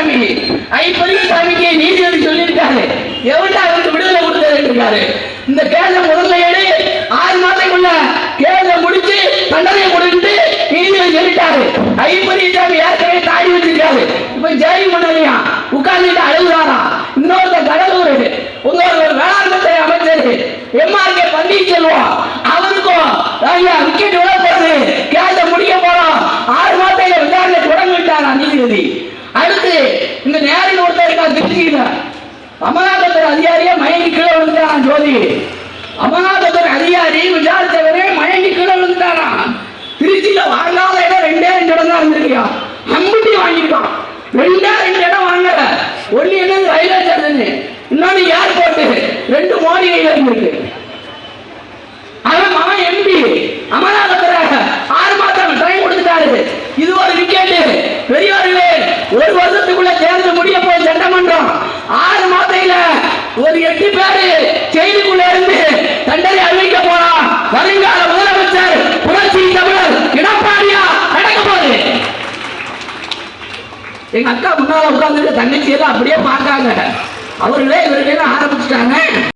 சாமி ஐப்பதிக சாமிக்கு நீதிபதி சொல்லியிருக்காரு. எவன்டா அவருக்கு விடுதலை கொடுத்தது இருக்காரு இந்த கேஸை முதல்ல எடு ஆறு மாதத்துக்குள்ள கேஸை முடிச்சு தண்டனை கொடுத்து நீதிபதி சொல்லிட்டாரு. ஐப்பதிக சாமி ஏற்கனவே தாடி வச்சிருக்காரு. இப்ப ஜெயில் பண்ணலையா உட்கார்ந்துட்டு அழுகுறாரா? இன்னொருத்த கடலூர். உங்களோட ஒரு வேளாண்மை அமைச்சர். M R K Panneerselvam. இந்த நேரில் ஒருத்தர் இருக்கா திருச்சியில அமலாக்கத்துறை அதிகாரியா மயங்கி கீழே விழுந்துட்டாராம் ஜோதி. அமலாக்கத்துறை அதிகாரி விசாரித்தவரே மயங்கி கீழே விழுந்துட்டாராம். திருச்சியில வாங்காத இடம் ரெண்டே ரெண்டு இடம் தான் இருந்திருக்கியா? அம்புட்டி வாங்கியிருக்கான். ரெண்டே ரெண்டு இடம் வாங்கல. ஒண்ணு என்னது? Railway station. இன்னொன்னு ஏர்போர்ட் ரெண்டு மோடி கையில இருந்திருக்கு. அவன் மகன் எம்பி அமலாக்கத்துறை ஆறு மாதம் டைம் கொடுத்துட்டாரு. இது ஒரு விக்கெட் பெரியவர்களே ஒரு வருஷத்துக்குள்ள தேர்தல் முடிய போய் சட்டமன்றம். ஆறு மாதத்துல ஒரு எட்டு பேரு செய்திக்குள்ள இருந்து தண்டனை அறிவிக்க போறான் வருங்கால முதலமைச்சர் புரட்சி தமிழர் எடப்பாடியா நடக்க போகுது. எங்க அக்கா முன்னால உட்கார்ந்து தங்கச்சி அப்படியே பார்க்காங்க. அவர்களே இவர்களே ஆரம்பிச்சிட்டாங்க.